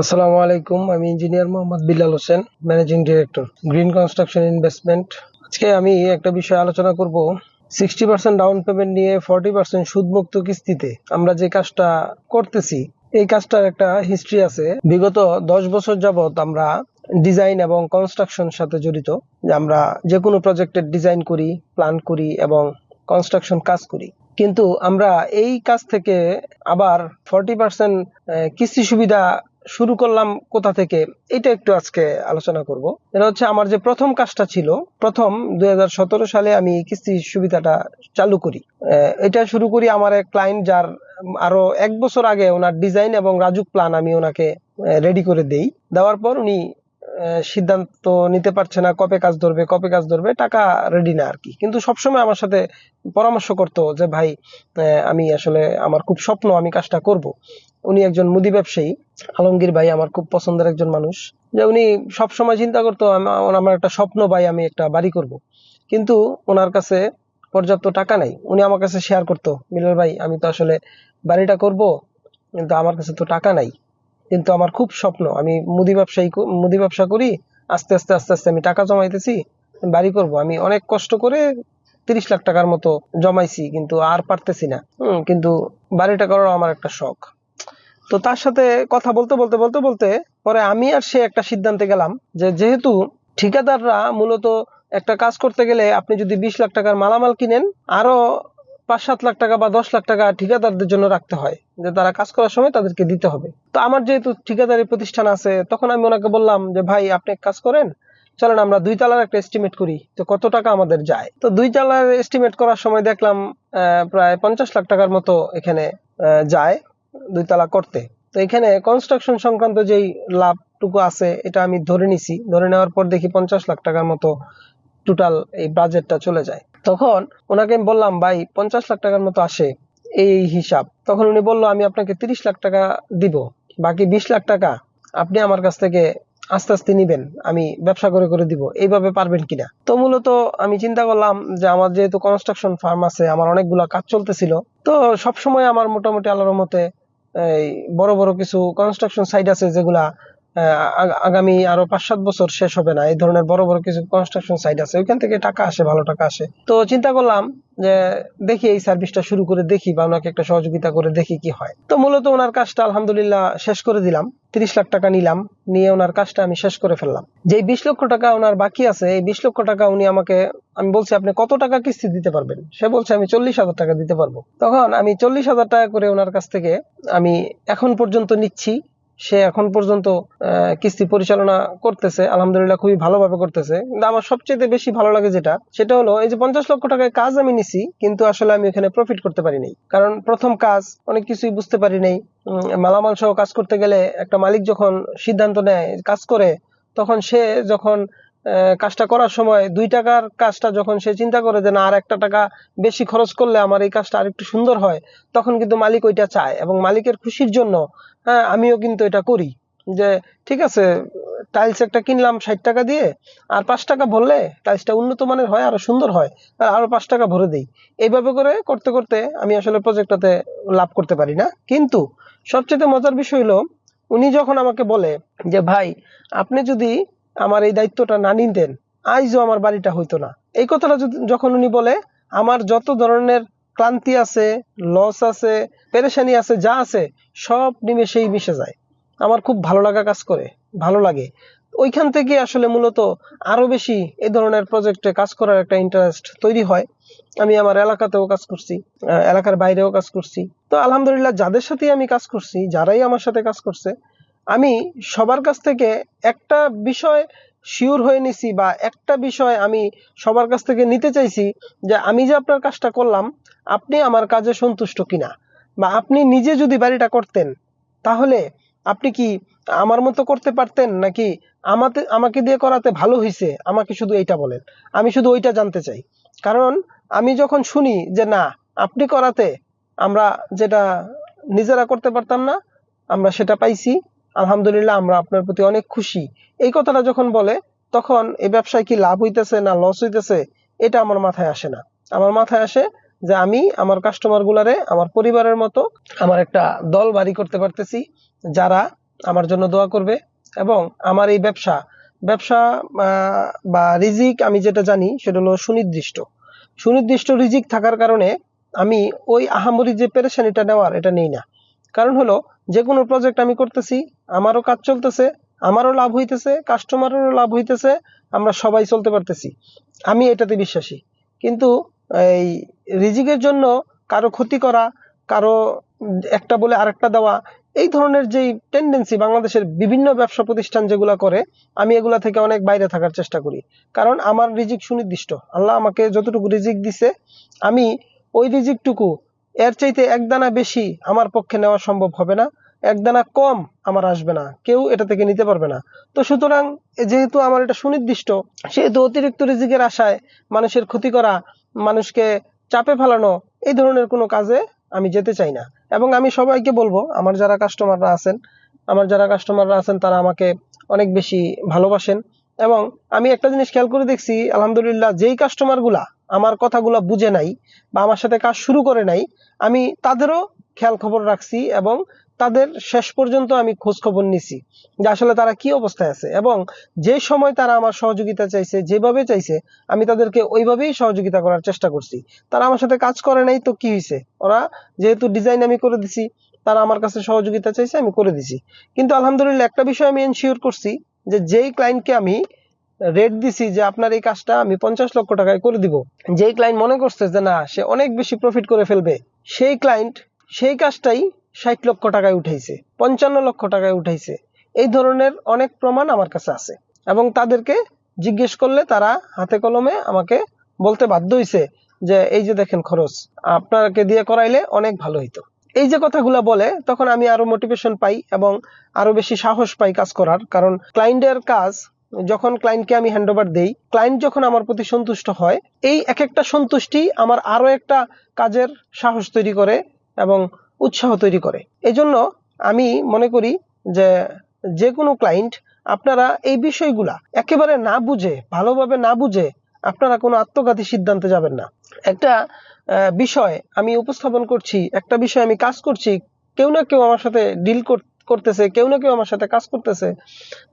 আসসালামু আলাইকুম, আমি engineer Mohammad Billal Hossain, managing director, Green Construction Investment. আজকে আমি একটা বিষয় আলোচনা করব সিক্সটি পার্সেন্ট ডাউন পেমেন্ট নিয়ে ফর্টি পার্সেন্ট সুদমুক্ত কিস্তিতে আমরা যে কাজটা করতেছি, এই কাজটার একটা হিস্ট্রি আছে। বিগত দশ বছর যাবত আমরা ডিজাইন এবং কনস্ট্রাকশন সাথে জড়িত, আমরা যে কোনো প্রজেক্টের ডিজাইন করি প্ল্যান করি এবং কনস্ট্রাকশন কাজ করি। কিন্তু আমরা এই কাজ থেকে আবার ফর্টি পার্সেন্ট কিস্তি সুবিধা শুরু করলাম কোথা থেকে, এটা একটু আজকে আলোচনা করব। এটা হচ্ছে আমার যে প্রথম কাজটা ছিল, প্রথম দুই হাজার সতেরো সালে আমি কিস্তি সুবিধাটা চালু করি। এটা শুরু করি আমার এক ক্লায়েন্ট যার আরও এক বছর আগে ওনার ডিজাইন এবং রাজুক প্ল্যান আমি ওনাকে রেডি করে দেই। দেওয়ার পর উনি সিদ্ধান্ত নিতে পারছে না কবে কাজ ধরবে, কবে কাজ ধরবে, টাকা রেডি না আর কি। কিন্তু সবসময় আমার সাথে পরামর্শ করতো যে, ভাই আমি আসলে আমার খুব স্বপ্ন আমি কাজটা করব। উনি একজন মুদি ব্যবসায়ী। আলমগীর ভাই আমার খুব পছন্দের একজন মানুষ। যে উনি সবসময় চিন্তা করতো আমার একটা স্বপ্ন ভাই, আমি একটা বাড়ি করব। কিন্তু ওনার কাছে পর্যাপ্ত টাকা নাই। উনি আমার কাছে শেয়ার করতো মিলাল ভাই, আমি তো আসলে বাড়িটা করব, কিন্তু আমার কাছে তো টাকা নাই। কিন্তু আমার খুব স্বপ্ন, আমি মুদি ব্যবসায়ী মুদি ব্যবসা করি, আস্তে আস্তে আস্তে আস্তে আমি টাকা জমাইতেছি বাড়ি করব। আমি অনেক কষ্ট করে তিরিশ লাখ টাকার মতো জমাইছি, কিন্তু আর পারতেছি না। কিন্তু বাড়িটা করার আমার একটা শখ। তো তার সাথে কথা বলতে বলতে বলতে বলতে পরে আমি আর সে একটা সিদ্ধান্তে গেলাম যে যেহেতু ঠিকাদাররা মূলত একটা কাজ করতে গেলে আপনি যদি বিশ লাখ টাকার মালামাল কিনেন আরও পাঁচ সাত লাখ টাকা বা দশ লাখ টাকা ঠিকাদারদের জন্য রাখতে হয়, যে তারা কাজ করার সময় তাদেরকে দিতে হবে। তো আমার যেহেতু ঠিকাদারি প্রতিষ্ঠান আছে, তখন আমি ওনাকে বললাম যে, ভাই, আপনি কাজ করেন, চলেন আমরা দুই তালার একটা এস্টিমেট করি, তো কত টাকা আমাদের যায়? তো দুই তালার এস্টিমেট করার সময় দেখলাম প্রায় পঞ্চাশ লাখ টাকার মতো এখানে যায়। দুই তালা করতে। তো এখানে কনস্ট্রাকশন সংক্রান্ত যেই লাভটুকু আছে, এটা আমি ধরে নিছি। ধরে নেওয়ার পর দেখি পঞ্চাশ লাখ টাকার মতো টোটাল এই বাজেটটা চলে যায়। তখন ওনাকে আমি বললাম, ভাই, পঞ্চাশ লাখ টাকার মতো আসে এই হিসাব। তখন উনি বলল, আমি আপনাকে তিরিশ লাখ টাকা দিব, বাকি বিশ লাখ টাকা আপনি আমার কাছ থেকে আস্তে আস্তে নিবেন, আমি ব্যবসা করে করে দিব। এইভাবে পারবেন কিনা? তো মূলত আমি চিন্তা করলাম যে আমার যেহেতু কনস্ট্রাকশন ফার্ম আছে, আমার অনেকগুলা কাজ চলতেছিল, তো সব সময় আমার মোটামুটি আল্লাহর মতে এই বড় বড় কিছু কনস্ট্রাকশন সাইট আছে যেগুলা আগামী আরও পাঁচ সাত বছর শেষ হবে না। এই ধরনের বড় বড় কিছু কনস্ট্রাকশন সাইট আছে। ওইখান থেকে টাকা আসে, ভালো টাকা আসে। তো চিন্তা করলাম যে দেখি এই সার্ভিসটা শুরু করে দেখি বা ওনাকে একটা সহযোগিতা করে দেখি কি হয়। তো মূলত ওনার কাজটা আলহামদুলিল্লাহ শেষ করে দিলাম। তিরিশ লাখ টাকা নিলাম। নিয়ে ওনার কাজটা আমি শেষ করে ফেললাম। যে বিশ লক্ষ টাকা ওনার বাকি আছে, এই বিশ লক্ষ টাকা উনি আমাকে, আমি বলছি, আপনি কত টাকা কিস্তি দিতে পারবেন? সে বলছে, আমি চল্লিশ হাজার টাকা দিতে পারব। তখন আমি চল্লিশ হাজার টাকা করে ওনার কাছ থেকে আমি এখন পর্যন্ত নিচ্ছি। সে এখন পর্যন্ত কিস্তি পরিচালনা করতেছে, আলহামদুলিল্লাহ খুবই ভালোভাবে করতেছে। কিন্তু আমার সবচেয়ে বেশি ভালো লাগে যেটা, সেটা হলো এই যে পঞ্চাশ লক্ষ টাকায় কাজ আমি নিছি, কিন্তু আসলে আমি এখানে প্রফিট করতে পারি নাই। কারণ প্রথম কাজ, অনেক কিছুই বুঝতে পারি নাই। মালামাল সহ কাজ করতে গেলে একটা মালিক যখন সিদ্ধান্ত নেয়, কাজ করে, তখন সে যখন কাজটা করার সময় দুই টাকার কাজটা যখন সে চিন্তা করে যে না, আর একটা টাকা বেশি খরচ করলে আমার এই কাজটা আরেকটু সুন্দর হয়, তখন কিন্তু মালিক ওইটা চায় এবং মালিকের খুশির জন্য হ্যাঁ আমিও কিন্তু এটা করি। যে, ঠিক আছে টাইলস একটা কিনলাম ষাট টাকা দিয়ে, আর পাঁচ টাকা ভরলে টাইলসটা উন্নত মানের হয়, আরও সুন্দর হয়, আর আরও পাঁচ টাকা ভরে দেই। এইভাবে করে করতে করতে আমি আসলে প্রজেক্টটাতে লাভ করতে পারি না। কিন্তু সবচেয়ে মজার বিষয় হলো, উনি যখন আমাকে বলে যে, ভাই, আপনি যদি আমার এই দায়িত্বটা না নিতেন আইজও আমার বাড়িটা হইতো না। এই কথাটা যখন উনি বলে, আমার যত ধরনের ক্লান্তি আছে লস আছে, পেরেশানি আছে, যা আছে, সব নিমেষেই মিশে যায়। আমার খুব ভালো লাগা কাজ করে, ভালো লাগে। ওইখান থেকে আসলে মূলত আরও বেশি এই ধরনের প্রজেক্টে কাজ করার একটা ইন্টারেস্ট তৈরি হয়। আমি আমার এলাকাতেও কাজ করছি এলাকার বাইরেও কাজ করছি। তো আলহামদুলিল্লাহ যাদের সাথে আমি কাজ করছি, যারাই আমার সাথে কাজ করছে আমি সবার কাছ থেকে একটা বিষয় শিওর হয়ে নিছি বা একটা বিষয় আমি সবার কাছ থেকে নিতে চাইছি যে আমি যে আপনার কাজটা করলাম, আপনি আমার কাজে সন্তুষ্ট কিনা? বা আপনি নিজে যদি বাড়িটা করতেন, তাহলে আপনি কি আমার মতো করতে পারতেন নাকি আমাতে, আমাকে দিয়ে করাতে ভালো হয়েছে আমাকে শুধু এইটা বলেন। আমি শুধু ওইটা জানতে চাই। কারণ আমি যখন শুনি যে না, আপনি করাতে আমরা যেটা নিজেরা করতে পারতাম না, আমরা সেটা পাইছি। আলহামদুলিল্লাহ, আমরা আপনার প্রতি অনেক খুশি। এই কথাটা যখন বলে, তখন এই ব্যবসায় কি লাভ হইতেছে না লস হইতেছে, এটা আমার মাথায় আসে না। আমার মাথায় আসে যে আমি আমার কাস্টমার গুলারে, আমার পরিবারের মতো, আমার একটা দল বাড়ি করতে পারতেছি, যারা আমার জন্য দোয়া করবে এবং আমার এই ব্যবসা ব্যবসা বা রিজিক আমি যেটা জানি, সেটা হলো সুনির্দিষ্ট। সুনির্দিষ্ট রিজিক থাকার কারণে আমি ওই আহামরি যে পেরেশানিটা নেওয়ার, এটা নেই না। কারণ হলো যে কোনো প্রজেক্ট আমি করতেছি, আমারও কাজ চলতেছে, আমারও লাভ হইতেছে কাস্টমারেরও লাভ হইতেছে, আমরা সবাই চলতে পারতেছি। আমি এটাতে বিশ্বাসী। কিন্তু এই রিজিকের জন্য কারও ক্ষতি করা, কারও একটা বলে আরেকটা দেওয়া, এই ধরনের যেই টেন্ডেন্সি বাংলাদেশের বিভিন্ন ব্যবসা প্রতিষ্ঠান যেগুলা করে, আমি এগুলা থেকে অনেক বাইরে থাকার চেষ্টা করি। কারণ আমার রিজিক সুনির্দিষ্ট। আল্লাহ আমাকে যতটুকু রিজিক দিছে, আমি ওই রিজিকটুকু এর চাইতে এক দানা বেশি আমার পক্ষে নেওয়া সম্ভব হবে না। এক দানা কম আমার আসবে না। কেউ এটা থেকে নিতে পারবে না। তো সুতরাং যেহেতু আমার এটা সুনির্দিষ্ট, সেহেতু অতিরিক্ত রিজিকের আশায় মানুষের ক্ষতি করা, মানুষকে চাপে ফেলানো, এই ধরনের কোনো কাজে আমি যেতে চাই না। এবং আমি সবাইকে বলব, আমার যারা কাস্টমাররা আছেন, আমার যারা কাস্টমাররা আছেন, তারা আমাকে অনেক বেশি ভালোবাসেন। এবং আমি একটা জিনিস খেয়াল করে দেখছি, আলহামদুলিল্লাহ, যেই কাস্টমারগুলা আমার কথাগুলো বুঝে নাই বা আমার সাথে কাজ শুরু করে নাই, আমি তাদেরও খেয়াল খবর রাখছি এবং তাদের শেষ পর্যন্ত আমি খোঁজ খবর নিছি যে আসলে তারা কি অবস্থায় আছে এবং যে সময় তারা আমার সহযোগিতা চাইছে, যেভাবে চাইছে, আমি তাদেরকে ওইভাবেই সহযোগিতা করার চেষ্টা করছি। তারা আমার সাথে কাজ করে নাই তো কি হয়েছে ওরা যেহেতু ডিজাইন আমি করে দিছি, তারা আমার কাছে সহযোগিতা চাইছে, আমি করে দিছি। কিন্তু আলহামদুলিল্লাহ একটা বিষয় আমি এনশিওর করছি যে যেই ক্লায়েন্টকে আমি রেট দিছি যে আপনার এই কাজটা আমি পঞ্চাশ লক্ষ টাকায় করে দিব। যেই ক্লায়েন্ট মনে করছে যে না, সে অনেক বেশি প্রফিট করে ফেলবে, সেই ক্লায়েন্ট সেই কাজটাই ষাট লক্ষ টাকায় উঠাইছে, পঞ্চান্ন লক্ষ টাকায় উঠাইছে। এই ধরনের অনেক প্রমাণ আমার কাছে আছে এবং তাদেরকে জিজ্ঞেস করলে তারা হাতে কলমে আমাকে বলতে বাধ্য হইছে যে, এই যে দেখেন খরচ, আপনাকে দিয়ে করাইলে অনেক ভালো হইতো। এই যে কথাগুলো বলে, তখন আমি আরও মোটিভেশন পাই এবং আরও বেশি সাহস পাই কাজ করার, কারণ ক্লায়েন্টের কাজ যখন ক্লায়েন্টকে আমি হ্যান্ড ওভার দেই ক্লায়েন্ট যখন আমার প্রতি সন্তুষ্ট হয়, এই এক একটা সন্তুষ্টি আমার আরও একটা কাজের সাহস তৈরি করে এবং উৎসাহ তৈরি করে। এজন্য আমি মনে করি যে যে কোনো ক্লায়েন্ট আপনারা এই বিষয়গুলা একেবারে না বুঝে, ভালোভাবে না বুঝে আপনারা কোনো আত্মঘাতী সিদ্ধান্তে যাবেন না। একটা বিষয় আমি উপস্থাপন করছি, একটা বিষয় আমি কাজ করছি, কেউ না কেউ আমার সাথে ডিল করতেছে, কেউ না কেউ আমার সাথে কাজ করতেছে,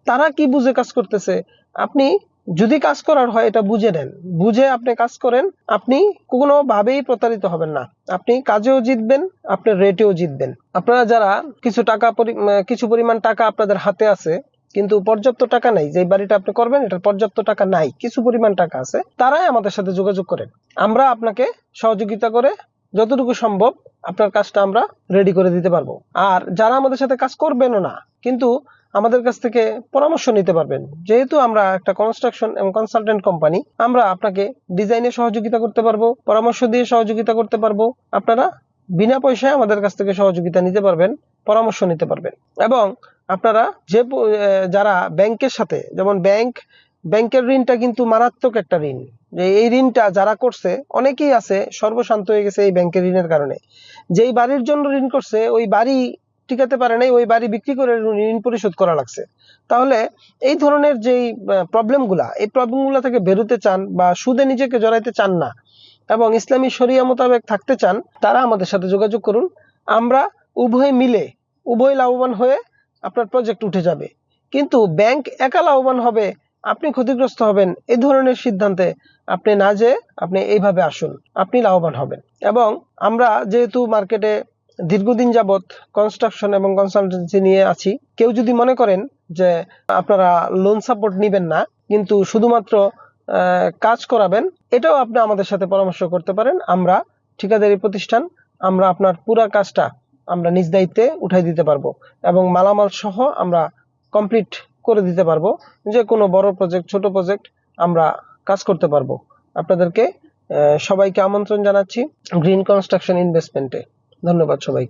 তারা কি বুঝে কাজ করতেছে? আপনি যদি কাজ করার হয় এটা বুঝে নেন। বুঝে আপনি কাজ করেন, আপনি কোনোভাবেই প্রতারিত হবেন না। আপনি কাজেও জিতবেন, আপনার রেটেও জিতবেন। আপনারা যারা কিছু টাকা কিছু পরিমাণ টাকা আপনাদের হাতে আছে, কিন্তু পর্যাপ্ত টাকা নাই যে বাড়িটা আপনি করবেন এটার পর্যাপ্ত টাকা নাই, কিছু পরিমাণ টাকা আছে, তারাই আমাদের সাথে যোগাযোগ করেন। আমরা আপনাকে সহযোগিতা করে যতটুকু সম্ভব আপনার কাজটা আমরা রেডি করে দিতে পারব। আর যারা আমাদের সাথে কাজ করবেনও না, কিন্তু আমাদের কাছ থেকে পরামর্শ নিতে পারবেন। যেহেতু আমরা একটা কনস্ট্রাকশন এবং কনসালটেন্ট কোম্পানি আমরা আপনাকে ডিজাইনে সহযোগিতা করতে পারব, পরামর্শ দিয়ে সহযোগিতা করতে পারব। আপনারা বিনা পয়সায় আমাদের কাছ থেকে সহযোগিতা নিতে পারবেন, পরামর্শ নিতে পারবেন। এবং আপনারা যে যারা ব্যাংকের সাথে, যেমন ব্যাংক ব্যাংকের ঋণটা কিন্তু মারাত্মক একটা ঋণ। যে এই ঋণটা যারা করছে, অনেকেই আছে, সর্বশান্ত হয়ে গেছে এই ব্যাংকের ঋণের কারণে। যেই বাড়ির জন্য ঋণ করছে, ওই বাড়ি টিকাতে পারে নাই, ওই বাড়ি বিক্রি করে ঋণ পরিশোধ করা লাগছে। তাহলে এই ধরনের যেই প্রবলেমগুলা, এই প্রবলেমগুলো থেকে বেরোতে চান বা সুদে নিজেকে জড়াইতে চান না এবং ইসলামী শরিয়া মোতাবেক থাকতে চান, তারা আমাদের সাথে যোগাযোগ করুন। আমরা উভয় মিলে, উভয় লাভবান হয়ে আপনার প্রজেক্ট উঠে যাবে। কিন্তু ব্যাংক একা লাভবান হবে, আপনি ক্ষতিগ্রস্ত হবেন এই ধরনের সিদ্ধান্তে আপনি না যেয়ে আপনি এইভাবে আসুন। আপনি লাভবান হবেন। এবং আমরা যেহেতু মার্কেটে দীর্ঘদিন যাবৎ কনস্ট্রাকশন এবং কনসালটেন্সি নিয়ে আছি, কেউ যদি মনে করেন যে আপনারা লোন সাপোর্ট নিবেন না, কিন্তু শুধুমাত্র কাজ করাবেন, এটাও আপনি আমাদের সাথে পরামর্শ করতে পারেন। আমরা ঠিকাদারি প্রতিষ্ঠান, আমরা আপনার পুরা কাজটা আমরা নিজ দায়িত্বে উঠাই দিতে পারব এবং মালামাল সহ আমরা কমপ্লিট করে দিতে পারব। যে কোনো বড় প্রজেক্ট ছোট প্রজেক্ট আমরা কাজ করতে পারব। আপনাদেরকে সবাইকে আমন্ত্রণ জানাচ্ছি। গ্রিন কনস্ট্রাকশন ইনভেস্টমেন্টে ধন্যবাদ সবাইকে।